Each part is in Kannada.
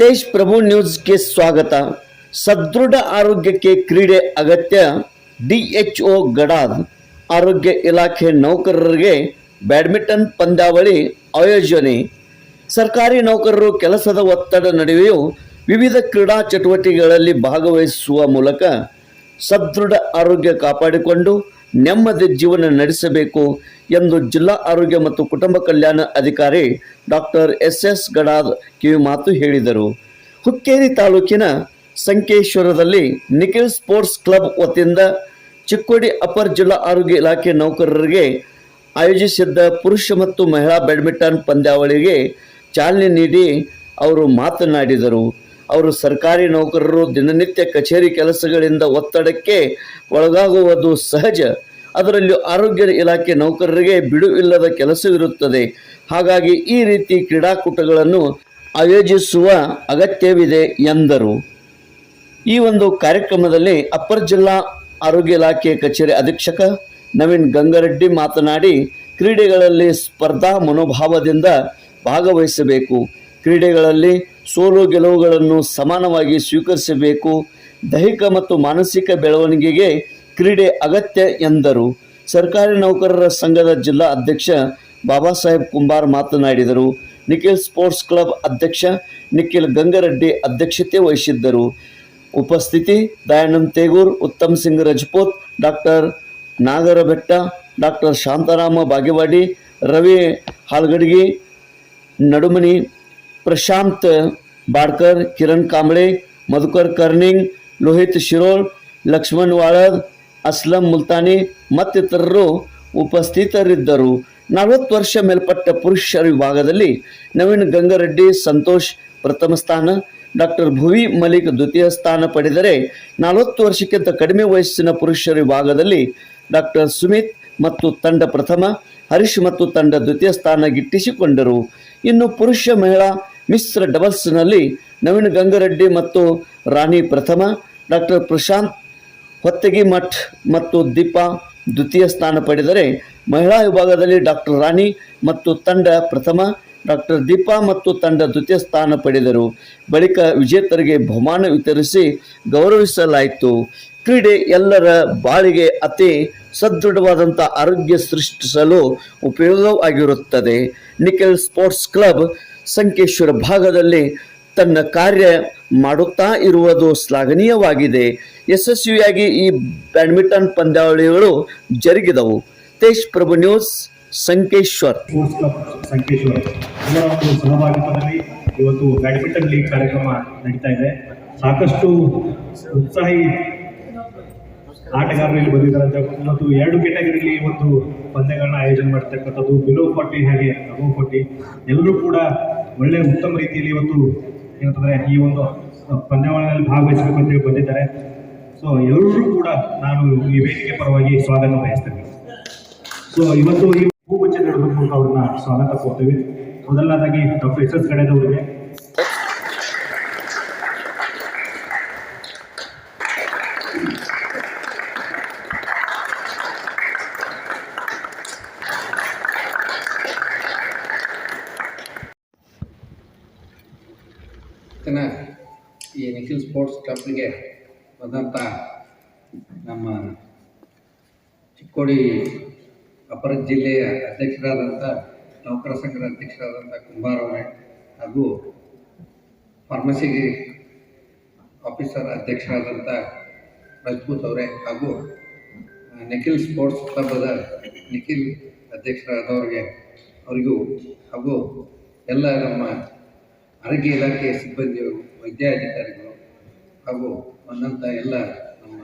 ತೇಜ್ ಪ್ರಭು ನ್ಯೂಸ್ಗೆ ಸ್ವಾಗತ. ಸದೃಢ ಆರೋಗ್ಯಕ್ಕೆ ಕ್ರೀಡೆ ಅಗತ್ಯ. ಡಿಎಚ್ಒ ಗಡಾದ್ ಆರೋಗ್ಯ ಇಲಾಖೆ ನೌಕರರಿಗೆ ಬ್ಯಾಡ್ಮಿಂಟನ್ ಪಂದ್ಯಾವಳಿ ಆಯೋಜನೆ. ಸರ್ಕಾರಿ ನೌಕರರು ಕೆಲಸದ ಒತ್ತಡ ನಡುವೆಯೂ ವಿವಿಧ ಕ್ರೀಡಾ ಚಟುವಟಿಕೆಗಳಲ್ಲಿ ಭಾಗವಹಿಸುವ ಮೂಲಕ ಸದೃಢ ಆರೋಗ್ಯ ಕಾಪಾಡಿಕೊಂಡು ನೆಮ್ಮದಿ ಜೀವನ ನಡೆಸಬೇಕು ಎಂದು ಜಿಲ್ಲಾ ಆರೋಗ್ಯ ಮತ್ತು ಕುಟುಂಬ ಕಲ್ಯಾಣ ಅಧಿಕಾರಿ ಡಾಕ್ಟರ್ ಎಸ್ ಎಸ್ ಗಡಾದ್ ಕಿವಿಮಾತು ಹೇಳಿದರು. ಹುಕ್ಕೇರಿ ತಾಲೂಕಿನ ಸಂಕೇಶ್ವರದಲ್ಲಿ ನಿಖಿಲ್ ಸ್ಪೋರ್ಟ್ಸ್ ಕ್ಲಬ್ ವತಿಯಿಂದ ಚಿಕ್ಕೋಡಿ ಅಪರ್ ಜಿಲ್ಲಾ ಆರೋಗ್ಯ ಇಲಾಖೆ ನೌಕರರಿಗೆ ಆಯೋಜಿಸಿದ್ದ ಪುರುಷ ಮತ್ತು ಮಹಿಳಾ ಬ್ಯಾಡ್ಮಿಂಟನ್ ಪಂದ್ಯಾವಳಿಗೆ ಚಾಲನೆ ನೀಡಿ ಅವರು ಮಾತನಾಡಿದರು. ಅವರು ಸರ್ಕಾರಿ ನೌಕರರು ದಿನನಿತ್ಯ ಕಚೇರಿ ಕೆಲಸಗಳಿಂದ ಒತ್ತಡಕ್ಕೆ ಒಳಗಾಗುವುದು ಸಹಜ. ಅದರಲ್ಲೂ ಆರೋಗ್ಯ ಇಲಾಖೆ ನೌಕರರಿಗೆ ಬಿಡುವಿಲ್ಲದ ಕೆಲಸವಿರುತ್ತದೆ. ಹಾಗಾಗಿ ಈ ರೀತಿ ಕ್ರೀಡಾಕೂಟಗಳನ್ನು ಆಯೋಜಿಸುವ ಅಗತ್ಯವಿದೆ ಎಂದರು. ಈ ಒಂದು ಕಾರ್ಯಕ್ರಮದಲ್ಲಿ ಅಪ್ಪರ್ ಜಿಲ್ಲಾ ಆರೋಗ್ಯ ಇಲಾಖೆ ಕಚೇರಿ ಅಧೀಕ್ಷಕ ನವೀನ್ ಗಂಗರೆಡ್ಡಿ ಮಾತನಾಡಿ, ಕ್ರೀಡೆಗಳಲ್ಲಿ ಸ್ಪರ್ಧಾ ಮನೋಭಾವದಿಂದ ಭಾಗವಹಿಸಬೇಕು. ಕ್ರೀಡೆಗಳಲ್ಲಿ ಸೋಲು ಗೆಲುವುಗಳನ್ನು ಸಮಾನವಾಗಿ ಸ್ವೀಕರಿಸಬೇಕು. ದೈಹಿಕ ಮತ್ತು ಮಾನಸಿಕ ಬೆಳವಣಿಗೆಗೆ ಕ್ರೀಡೆ ಅಗತ್ಯ ಎಂದರು. ಸರ್ಕಾರಿ ನೌಕರರ ಸಂಘದ ಜಿಲ್ಲಾ ಅಧ್ಯಕ್ಷ ಬಾಬಾ ಸಾಹೇಬ್ ಕುಂಬಾರ್ ಮಾತನಾಡಿದರು. ನಿಖಿಲ್ ಸ್ಪೋರ್ಟ್ಸ್ ಕ್ಲಬ್ ಅಧ್ಯಕ್ಷ ನಿಖಿಲ್ ಗಂಗರೆಡ್ಡಿ ಅಧ್ಯಕ್ಷತೆ ವಹಿಸಿದ್ದರು. ಉಪಸ್ಥಿತಿ, ದಯಾನಂದ್ ತೇಗೂರ್, ಉತ್ತಮ್ ಸಿಂಗ್ ರಜಪೂತ್, ಡಾಕ್ಟರ್ ನಾಗರಬೆಟ್ಟ, ಡಾಕ್ಟರ್ ಶಾಂತಾರಾಮ ಬಾಗೇವಾಡಿ, ರವಿ ಹಾಲ್ಗಡ್ಗಿ, ನಡುಮನಿ ಪ್ರಶಾಂತ್ बाडकर ಕಿರಣ್ ಕಾಂಬಳೆ मधुकर ಕರ್ನಿಂಗ್ लोहित शिरोळ ಲಕ್ಷ್ಮಣ್ ವಾಳದ್, ಅಸ್ಲಂ ಮುಲ್ತಾನಿ ಮತ್ತಿತರರು ಉಪಸ್ಥಿತರಿದ್ದರು. ನಲವತ್ತು ವರ್ಷ ಮೇಲ್ಪಟ್ಟ ಪುರುಷರ ವಿಭಾಗದಲ್ಲಿ ನವೀನ್ ಗಂಗರೆಡ್ಡಿ, ಸಂತೋಷ್ ಪ್ರಥಮ ಸ್ಥಾನ ಡಾಕ್ಟರ್ ಭುವಿ ಮಲಿಕ್ ದ್ವಿತೀಯ ಸ್ಥಾನ ಪಡೆದರೆ ನಲವತ್ತು ವರ್ಷಕ್ಕಿಂತ ಕಡಿಮೆ ವಯಸ್ಸಿನ ಪುರುಷರ ವಿಭಾಗದಲ್ಲಿ ಡಾಕ್ಟರ್ ಸುಮಿತ್ ಮತ್ತು ತಂಡ ಪ್ರಥಮ, ಹರೀಶ್ ಮತ್ತು ತಂಡ ದ್ವಿತೀಯ ಸ್ಥಾನ ಗಿಟ್ಟಿಸಿಕೊಂಡರು. ಇನ್ನು ಪುರುಷ ಮಹಿಳಾ ಮಿಶ್ರ ಡಬಲ್ಸ್ನಲ್ಲಿ ನವೀನ್ ಗಂಗರೆಡ್ಡಿ ಮತ್ತು ರಾಣಿ ಪ್ರಥಮ, ಡಾಕ್ಟರ್ ಪ್ರಶಾಂತ್ ಹೊತ್ತಗಿ ಮಠ್ ಮತ್ತು ದೀಪಾ ದ್ವಿತೀಯ ಸ್ಥಾನ ಪಡೆದರೆ ಮಹಿಳಾ ವಿಭಾಗದಲ್ಲಿ ಡಾಕ್ಟರ್ ರಾಣಿ ಮತ್ತು ತಂಡ ಪ್ರಥಮ, ಡಾಕ್ಟರ್ ದೀಪಾ ಮತ್ತು ತಂಡ ದ್ವಿತೀಯ ಸ್ಥಾನ ಪಡೆದರು. ಬಳಿಕ ವಿಜೇತರಿಗೆ ಬಹುಮಾನ ವಿತರಿಸಿ ಗೌರವಿಸಲಾಯಿತು. ಕ್ರೀಡೆ ಎಲ್ಲರ ಬಾಳಿಗೆ ಅತಿ ಸದೃಢವಾದಂಥ ಆರೋಗ್ಯ ಸೃಷ್ಟಿಸಲು ಉಪಯೋಗವಾಗಿರುತ್ತದೆ. ನಿಖಿಲ್ ಸ್ಪೋರ್ಟ್ಸ್ ಕ್ಲಬ್ ಸಂಕೇಶ್ವರ ಭಾಗದಲ್ಲಿ ತನ್ನ ಕಾರ್ಯ ಮಾಡುತ್ತಾ ಇರುವುದು ಶ್ಲಾಘನೀಯವಾಗಿದೆ. ಯಶಸ್ವಿಯಾಗಿ ಈ ಬ್ಯಾಡ್ಮಿಂಟನ್ ಪಂದ್ಯಾವಳಿಗಳು ಜರುಗಿದವು. ತೇಜ್ ಪ್ರಭು ನ್ಯೂಸ್, ಸಂಕೇಶ್ವರ್. ಸಂಕೇಶ್ವರ. ಸಹಭಾಗಿತ್ವದಲ್ಲಿ ಇವತ್ತು ಬ್ಯಾಡ್ಮಿಂಟನ್ ಲೀಗ್ ಕಾರ್ಯಕ್ರಮ ನಡೀತಾ ಇದೆ. ಸಾಕಷ್ಟು ಉತ್ಸಾಹಿ ಆಟಗಾರರು ಇಲ್ಲಿ ಬಂದಿದ್ದಾರೆ. ಇವತ್ತು ಎರಡು ಕೆಟಗರಿಲಿ ಒಂದು ಪಂದ್ಯಗಳನ್ನ ಆಯೋಜನೆ ಮಾಡ್ತಕ್ಕಂಥದ್ದು. ಬಿಲೋ ಫಾರ್ಟಿ ಹಾಗೆ ಅಬೋ ಫಾರ್ಟಿ. ಎಲ್ಲರೂ ಕೂಡ ಒಳ್ಳೆ ಉತ್ತಮ ರೀತಿಯಲ್ಲಿ ಇವತ್ತು ಏನಂತಂದರೆ ಈ ಒಂದು ಪಂದ್ಯಾವಳಿಯಲ್ಲಿ ಭಾಗವಹಿಸಬೇಕು ಅಂತೇಳಿ ಬಂದಿದ್ದಾರೆ. ಸೊ ಎಲ್ಲರೂ ಕೂಡ ನಾನು ಈ ವೇದಿಕೆ ಪರವಾಗಿ ಸ್ವಾಗತ ಬಯಸ್ತೇನೆ. ಸೊ ಇವತ್ತು ಈ ಹೂಗುಚ್ಚ ನೀಡೋದ್ರ ಅಂತ ಅವ್ರನ್ನ ಸ್ವಾಗತ ಕೊಡ್ತೀವಿ ಮೊದಲನೇದಾಗಿ ಡಾಕ್ಟರ್ ಎಸ್ ಎಸ್ ಗಡೇದವರಿಗೆ ಇವತ್ತಿನ ಈ ನಿಖಿಲ್ ಸ್ಪೋರ್ಟ್ಸ್ ಕ್ಲಬ್ಗೆ ಬಂದಂಥ ನಮ್ಮ ಚಿಕ್ಕೋಡಿ ಅಪರ ಜಿಲ್ಲೆಯ ಅಧ್ಯಕ್ಷರಾದಂಥ ನೌಕರ ಸಂಘದ ಅಧ್ಯಕ್ಷರಾದಂಥ ಕುಂಬಾರ್ ಅವರೇ ಹಾಗೂ ಫಾರ್ಮಸಿ ಆಫೀಸರ್ ಅಧ್ಯಕ್ಷರಾದಂಥ ರಜಪೂತ್ ಅವರೇ ಹಾಗೂ ನಿಖಿಲ್ ಸ್ಪೋರ್ಟ್ಸ್ ಕ್ಲಬ್ದ ನಿಖಿಲ್ ಅಧ್ಯಕ್ಷರಾದವ್ರಿಗೆ ಅವರಿಗೂ ಹಾಗೂ ಎಲ್ಲ ನಮ್ಮ ಆರೋಗ್ಯ ಇಲಾಖೆಯ ಸಿಬ್ಬಂದಿಗಳು ವೈದ್ಯಾಧಿಕಾರಿಗಳು ಹಾಗೂ ಬಂದಂಥ ಎಲ್ಲ ನಮ್ಮ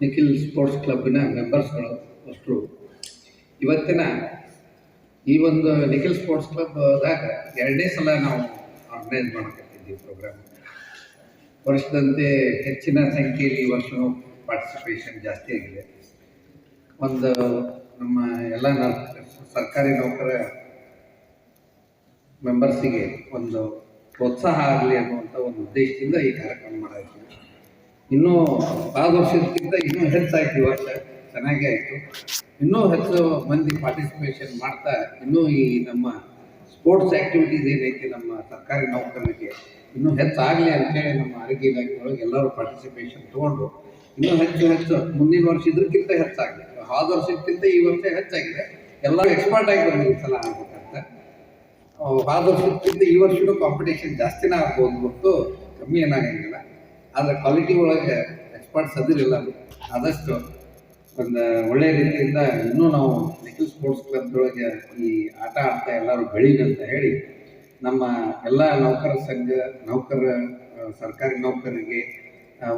ನಿಖಿಲ್ ಸ್ಪೋರ್ಟ್ಸ್ ಕ್ಲಬ್ಬಿನ ಮೆಂಬರ್ಸ್ಗಳು ಅಷ್ಟು ಇವತ್ತಿನ ಈ ಒಂದು ನಿಖಿಲ್ ಸ್ಪೋರ್ಟ್ಸ್ ಕ್ಲಬ್ದಾಗ ಎರಡನೇ ಸಲ ನಾವು ಆರ್ಗನೈಸ್ ಮಾಡಕತ್ತಿದ್ದೀವಿ ಪ್ರೋಗ್ರಾಮ್. ವರ್ಷದಂತೆ ಹೆಚ್ಚಿನ ಸಂಖ್ಯೆಯಲ್ಲಿ ಈ ವರ್ಷ ಪಾರ್ಟಿಸಿಪೇಷನ್ ಜಾಸ್ತಿ ಆಗಿದೆ. ಒಂದು ನಮ್ಮ ಎಲ್ಲ ಸರ್ಕಾರಿ ನೌಕರ ಮೆಂಬರ್ಸಿಗೆ ಒಂದು ಪ್ರೋತ್ಸಾಹ ಆಗಲಿ ಅನ್ನುವಂಥ ಒಂದು ಉದ್ದೇಶದಿಂದ ಈ ಕಾರ್ಯಕ್ರಮ ಮಾಡಾಯಿತು ಇನ್ನೂ ಭಾಳ ವರ್ಷಕ್ಕಿಂತ ಇನ್ನೂ ಹೆಚ್ಚಾಯ್ತು ಈ ವರ್ಷ. ಚೆನ್ನಾಗೇ ಆಯಿತು. ಇನ್ನೂ ಹೆಚ್ಚು ಮಂದಿ ಪಾರ್ಟಿಸಿಪೇಷನ್ ಮಾಡ್ತಾ ಇನ್ನೂ ಈ ನಮ್ಮ ಸ್ಪೋರ್ಟ್ಸ್ ಆ್ಯಕ್ಟಿವಿಟೀಸ್ ಏನೈತಿ ನಮ್ಮ ಸರ್ಕಾರಿ ನೌಕರರಿಗೆ ಇನ್ನೂ ಹೆಚ್ಚಾಗಲಿ ಅಂತೇಳಿ ನಮ್ಮ ಆರೋಗ್ಯ ಇಲಾಖೆಯೊಳಗೆ ಎಲ್ಲರೂ ಪಾರ್ಟಿಸಿಪೇಷನ್ ತೊಗೊಂಡು ಇನ್ನೂ ಹೆಚ್ಚು ಹೆಚ್ಚು ಮುಂದಿನ ವರ್ಷ ಇದಕ್ಕಿಂತ ಹೆಚ್ಚಾಗಿದೆ ಹಾದ ವರ್ಷಕ್ಕಿಂತ ಈ ವರ್ಷ ಹೆಚ್ಚಾಗಿದೆ. ಎಲ್ಲರೂ ಎಕ್ಸ್ಪರ್ಟ್ ಆಗಿ ಬಂದಿದೆ ಈ ಸಲ ಆಗ್ಬೇಕಂತ ವರ್ಷಕ್ಕಿಂತ ಈ ವರ್ಷನೂ ಕಾಂಪಿಟೇಷನ್ ಜಾಸ್ತಿನೇ ಆಗ್ಬೋದು ಹೊರತು ಕಮ್ಮಿ ಏನಾಗಂಗಿಲ್ಲ ಆದ್ರೆ ಕ್ವಾಲಿಟಿ ಒಳಗೆ ಎಕ್ಸ್ಪರ್ಟ್ಸ್ ಅದಿರಲಿಲ್ಲ ಆದಷ್ಟು ಒಂದು ಒಳ್ಳೆಯ ರೀತಿಯಿಂದ ಇನ್ನೂ ನಾವು ನಿಖಿಲ್ ಸ್ಪೋರ್ಟ್ಸ್ ಕ್ಲಬ್ದೊಳಗೆ ಈ ಆಟ ಆಡ್ತಾ ಎಲ್ಲರೂ ಬೆಳೀಲಿ ಅಂತ ಹೇಳಿ ನಮ್ಮ ಎಲ್ಲ ನೌಕರ ಸಂಘ, ನೌಕರ ಸರ್ಕಾರಿ ನೌಕರರಿಗೆ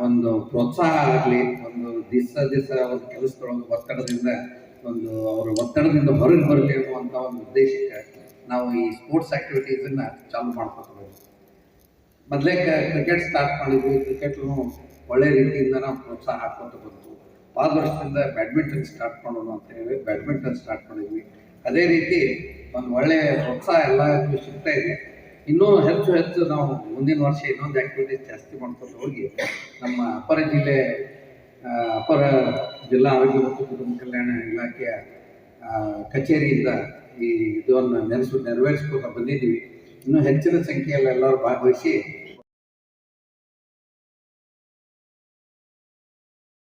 ಒಂದು ಪ್ರೋತ್ಸಾಹ ಆಗಲಿ, ಒಂದು ದಿವಸ ದಿವಸ ಒಂದು ಕೆಲಸದೊಳಗೆ ಒತ್ತಡದಿಂದ, ಒಂದು ಅವರ ಒತ್ತಡದಿಂದ ಹೊರಗೆ ಬರಲಿ ಅನ್ನುವಂಥ ಒಂದು ಉದ್ದೇಶಕ್ಕೆ ನಾವು ಈ ಸ್ಪೋರ್ಟ್ಸ್ ಆ್ಯಕ್ಟಿವಿಟೀಸನ್ನು ಚಾಲು ಮಾಡ್ಕೊತೀವಿ. ಮೊದಲೇ ಕ್ರಿಕೆಟ್ ಸ್ಟಾರ್ಟ್ ಮಾಡಿದ್ವಿ ಕ್ರಿಕೆಟ್ನು ಒಳ್ಳೆ ರೀತಿಯಿಂದ ನಾವು ಪ್ರೋತ್ಸಾಹ ಹಾಕ್ಕೊತ ಬಂತು ಭಾಳ ವರ್ಷದಿಂದ ಬ್ಯಾಡ್ಮಿಂಟನ್ ಸ್ಟಾರ್ಟ್ ಮಾಡೋಣ ಅಂತ ಹೇಳಿ ಬ್ಯಾಡ್ಮಿಂಟನ್ ಸ್ಟಾರ್ಟ್ ಮಾಡಿದ್ವಿ. ಅದೇ ರೀತಿ ಒಂದು ಒಳ್ಳೆಯ ಪ್ರೋತ್ಸಾಹ ಎಲ್ಲ ಸಿಗ್ತಾ ಇದೆ. ಇನ್ನೂ ಹೆಚ್ಚು ಹೆಚ್ಚು ನಾವು ಮುಂದಿನ ವರ್ಷ ಇನ್ನೊಂದು ಆಕ್ಟಿವಿಟೀಸ್ ಜಾಸ್ತಿ ಮಾಡ್ಕೊಂಡು ಹೋಗಿ ನಮ್ಮ ಅಪರ ಜಿಲ್ಲೆ ಅಪರ ಜಿಲ್ಲಾ ಆರೋಗ್ಯ ಮತ್ತು ಕುಟುಂಬ ಕಲ್ಯಾಣ ಇಲಾಖೆಯ ಕಚೇರಿಯಿಂದ ಈ ಇದನ್ನು ನೆನೆಸ್ ನೆರವೇರಿಸ್ಕೊಂಡು ಬಂದಿದ್ದೀವಿ. ಇನ್ನೂ ಹೆಚ್ಚಿನ ಸಂಖ್ಯೆಯಲ್ಲಿ ಎಲ್ಲರೂ ಭಾಗವಹಿಸಿ